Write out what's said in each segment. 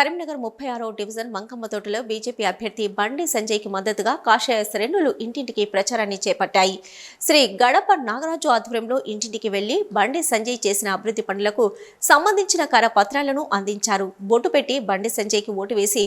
కరీంనగర్ ముప్పై ఆరో division మంకమ్మతోటలో BJP అభ్యర్థి బండి సంజయ్కి మద్దతుగా కాషాయ శ్రేణులు ఇంటింటికి ప్రచారాన్ని చేపట్టాయి. శ్రీ గడప నాగరాజు ఆధ్వర్యంలో ఇంటింటికి వెళ్ళి బండి సంజయ్ చేసిన అభివృద్ధి పనులకు సంబంధించిన కరపత్రాలను అందించారు. బొట్టు పెట్టి బండి సంజయ్కి ఓటు వేసి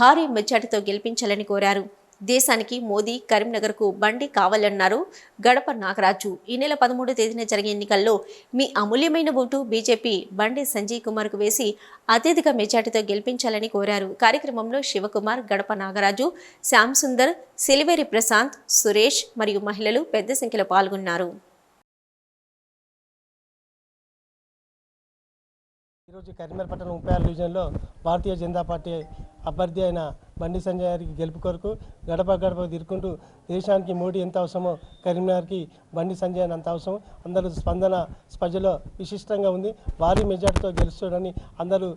భారీ మెజార్టీతో గెలిపించాలని కోరారు. దేశానికి మోదీ కరీంనగర్కు బండి కావాలన్నారు. గడప నాగరాజు ఈ నెల పదమూడు తేదీన జరిగే ఎన్నికల్లో మీ అమూల్యమైన ఓటు బీజేపీ బండి సంజయ్ కుమార్కు వేసి అత్యధిక మెజార్టీతో గెలిపించాలని కోరారు. కార్యక్రమంలో శివకుమార్ గడప నాగరాజు శ్యామ్ సుందర్ సిలివేరి ప్రశాంత్ సురేష్ మరియు మహిళలు పెద్ద సంఖ్యలో పాల్గొన్నారు. ఈరోజు కరీంనగర్ పట్టణ ముప్పై ఆరు డివిజన్లో భారతీయ జనతా పార్టీ అభ్యర్థి అయిన బండి సంజయ్ గారికి గెలుపు కొరకు గడప గడప తిరుక్కుంటూ దేశానికి మోడీ ఎంత అవసరమో కరీంనగర్కి బండి సంజయ్ అని అంత అవసరం. అందరూ స్పందన స్పజలో విశిష్టంగా ఉంది. భారీ మెజార్టీతో గెలుస్తాడని అందరూ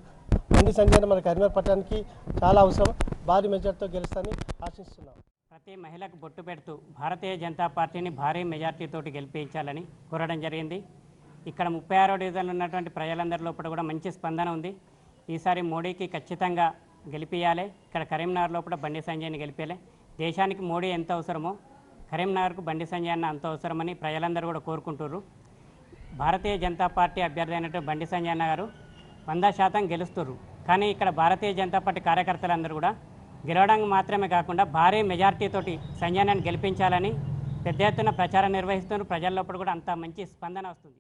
బండి సంజయ్ మన కరీంనగర్ పట్టణానికి చాలా అవసరం. భారీ మెజార్టీతో గెలుస్తారని ఆశిస్తున్నాం. ప్రతి మహిళకు బొట్టు పెడుతూ భారతీయ జనతా పార్టీని భారీ మెజార్టీతోటి గెలిపించాలని కోరడం జరిగింది. ఇక్కడ ముప్పై ఆరో డివిజన్లు ఉన్నటువంటి ప్రజలందరి లోపల కూడా మంచి స్పందన ఉంది. ఈసారి మోడీకి ఖచ్చితంగా గెలిపియాలి ఇక్కడ కరీంనగర్ లోపల బండి సంజయ్ని గెలిపేయాలి దేశానికి మోడీ ఎంత అవసరమో కరీంనగర్కు బండి సంజయ్ అన్న అంత అవసరమని ప్రజలందరూ కూడా కోరుకుంటున్నారు భారతీయ జనతా పార్టీ అభ్యర్థి అయినటువంటి బండి సంజయ్ అన్న గారు వంద శాతం గెలుస్తుర్రు. కానీ ఇక్కడ భారతీయ జనతా పార్టీ కార్యకర్తలందరూ కూడా గెలవడం మాత్రమే కాకుండా భారీ మెజార్టీతోటి సంజయ్ గెలిపించాలని పెద్ద ఎత్తున ప్రచారం నిర్వహిస్తున్నారు. ప్రజల లోపల కూడా అంత మంచి స్పందన వస్తుంది.